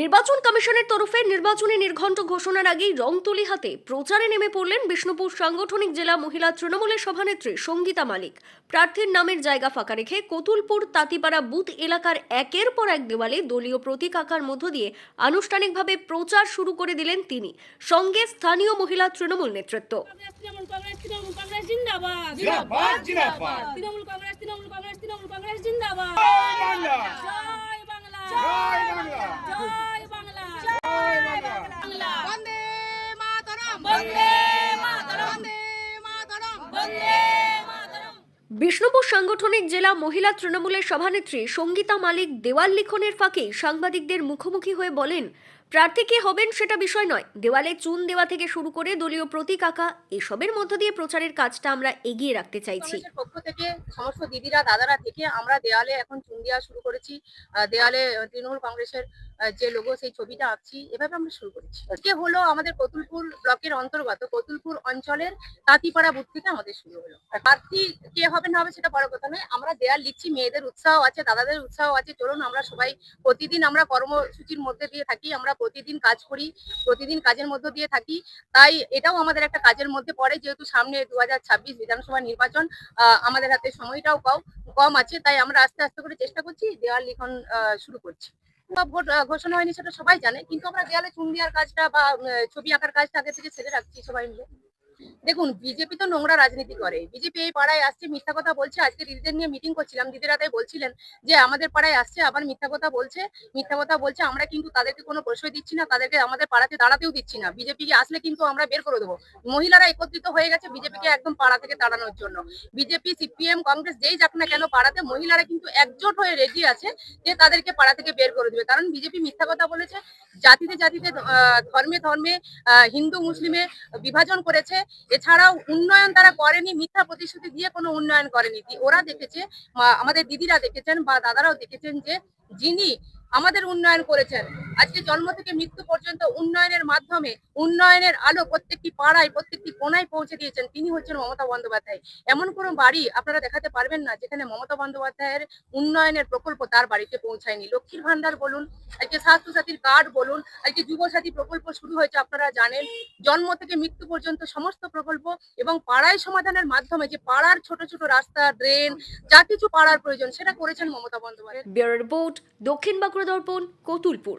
নির্বাচন কমিশনের তরফে নির্বাচনী নির্ঘণ্ট ঘোষণার আগেই রংতুলি হাতে প্রচারে নেমে পড়লেন বিষ্ণুপুর সাংগঠনিক জেলা মহিলা তৃণমূলের সভানেত্রী সঙ্গীতা মালিক। প্রার্থীর নামের জায়গা ফাঁকা রেখে কতুলপুর তাঁতিপাড়া বুথ এলাকার একের পর এক দেওয়ালে দলীয় প্রতীক আঁকার মধ্য দিয়ে আনুষ্ঠানিকভাবে প্রচার শুরু করে দিলেন তিনি। সঙ্গে স্থানীয় মহিলা তৃণমূল নেতৃত্ব। কংগ্রেস তৃণমূল কংগ্রেস তৃণমূল কংগ্রেস জিন্দাবাদ। জিন্দাবাদ, জিন্দাবাদ। তৃণমূল কংগ্রেস তৃণমূল কংগ্রেস তৃণমূল কংগ্রেস জিন্দাবাদ। বিষ্ণুপুর সাংগঠনিক জেলা মহিলা তৃণমূলের সভানেত্রী সঙ্গীতা মালিক দেওয়াল লিখনের ফাঁকে সাংবাদিকদের মুখোমুখি হয়ে বলেন, প্রার্থী কে হবেন সেটা বিষয় নয়। দেওয়ালে চুন দেওয়া থেকে শুরু করে দলীয় প্রতীক আঁকা, এসবের মধ্য দিয়ে প্রচারের কাজটা আমরা এগিয়ে রাখতে চাইছি। পক্ষ থেকে সমস্ত দিদিরা, দাদারা থেকে আমরা দেওয়ালে এখন চুন দেওয়া শুরু করেছি। দেওয়ালে তৃণমূল কংগ্রেসের যে লোগো সেই ছবিটা আঁকছি, এভাবে আমরা শুরু করেছি। আজকে হলো আমাদের কতুলপুর ব্লকের অন্তর্গত। কতুলপুর অঞ্চলের তাঁতিপাড়া বুথ থেকে আমাদের শুরু হলো। প্রার্থী কে হবে না হবে সেটা বড় কথা নয়, আমরা দেয়াল লিখছি, মেয়েদের উৎসাহ আছে, দাদাদের উৎসাহ আছে। চলুন আমরা সবাই প্রতিদিন আমরা কর্মসূচির মধ্যে দিয়ে থাকি, আমরা প্রতিদিন কাজ করি, প্রতিদিন কাজের মধ্যে দিয়ে থাকি। তাই এটাও আমাদের একটা কাজের মধ্যে পড়ে, যেহেতু সামনে দু হাজার ছাব্বিশ বিধানসভা নির্বাচন আমাদের হাতে সময়টাও কম কম আছে। তাই আমরা আস্তে আস্তে করে চেষ্টা করছি দেওয়াল লিখন শুরু করছি। বা ভোট ঘোষণা হয়নি সেটা সবাই জানে, কিন্তু আমরা দেয়ালে চুন দেওয়ার কাজটা বা ছবি আঁকার কাজটা আগে থেকে ছেড়ে রাখছি সবাই মিলে। দেখুন বিজেপি তো নোংরা রাজনীতি করে। বিজেপি এই পাড়ায় আসছে, মিথ্যা কথা বলছে। আজকে দিদিদের নিয়ে মিটিং করছিলাম, দিদিরা তাই বলছিলেন যে, আমাদের পাড়ায় আসছে, আবার মিথ্যা কথা বলছে। মিথ্যা কথা বলছে, আমরা কিন্তু তাদেরকে কোনো প্রশ্রয় দিচ্ছি না, তাদেরকে আমাদের পাড়াতে দাঁড়াতেও দিচ্ছি না। বিজেপি আসলে কিন্তু আমরা বের করে দেবো। মহিলারা একত্রিত হয়ে গেছে বিজেপিকে একদম পাড়া থেকে তাড়ানোর জন্য। বিজেপি সিপিএম কংগ্রেস যেই যাক না কেন, পাড়াতে মহিলারা কিন্তু একজোট হয়ে রেডি আছে যে, তাদেরকে পাড়া থেকে বের করে দেবে। কারণ বিজেপি মিথ্যা কথা বলেছে, জাতিতে জাতিতে ধর্মে ধর্মে হিন্দু, মুসলিমে বিভাজন করেছে। এছাড়াও উন্নয়ন তারা করেনি, মিথ্যা প্রতিশ্রুতি দিয়ে কোনো উন্নয়ন করেনি। ওরা দেখেছে আমাদের দিদিরা দেখেছেন বা দাদারাও দেখেছেন যে যিনি আমাদের উন্নয়ন করেছেন আজকে জন্ম থেকে মৃত্যু পর্যন্ত উন্নয়নের মাধ্যমে, উন্নয়নের আলো প্রত্যেকটি পাড়ায়, প্রত্যেকটি কোনায় পৌঁছে দিয়েছেন। তিনি হচ্ছেন মমতা বন্দ্যোপাধ্যায়। এমন কোনো বাড়ি আপনারা দেখাতে পারবেন না, যেখানে মমতা বন্দ্যোপাধ্যায়ের উন্নয়নের প্রকল্প তার বাড়িতে পৌঁছায়নি। লক্ষ্মীর ভান্ডার বলুন, আজকে স্বাস্থ্যসাথীর কার্ড বলুন, আজকে যুবসাথী প্রকল্প শুরু হয়েছে আপনারা জানেন। জন্ম থেকে মৃত্যু পর্যন্ত সমস্ত প্রকল্প এবং পাড়ায় সমাধানের মাধ্যমে যে পাড়ার ছোট ছোট রাস্তা, ড্রেন, যা কিছু পাড়ার প্রয়োজন, সেটা করেছেন মমতা বন্দ্যোপাধ্যায়। ব্যুরো রিপোর্ট দক্ষিণ বাঁকুড়া দর্পণ, কতুলপুর।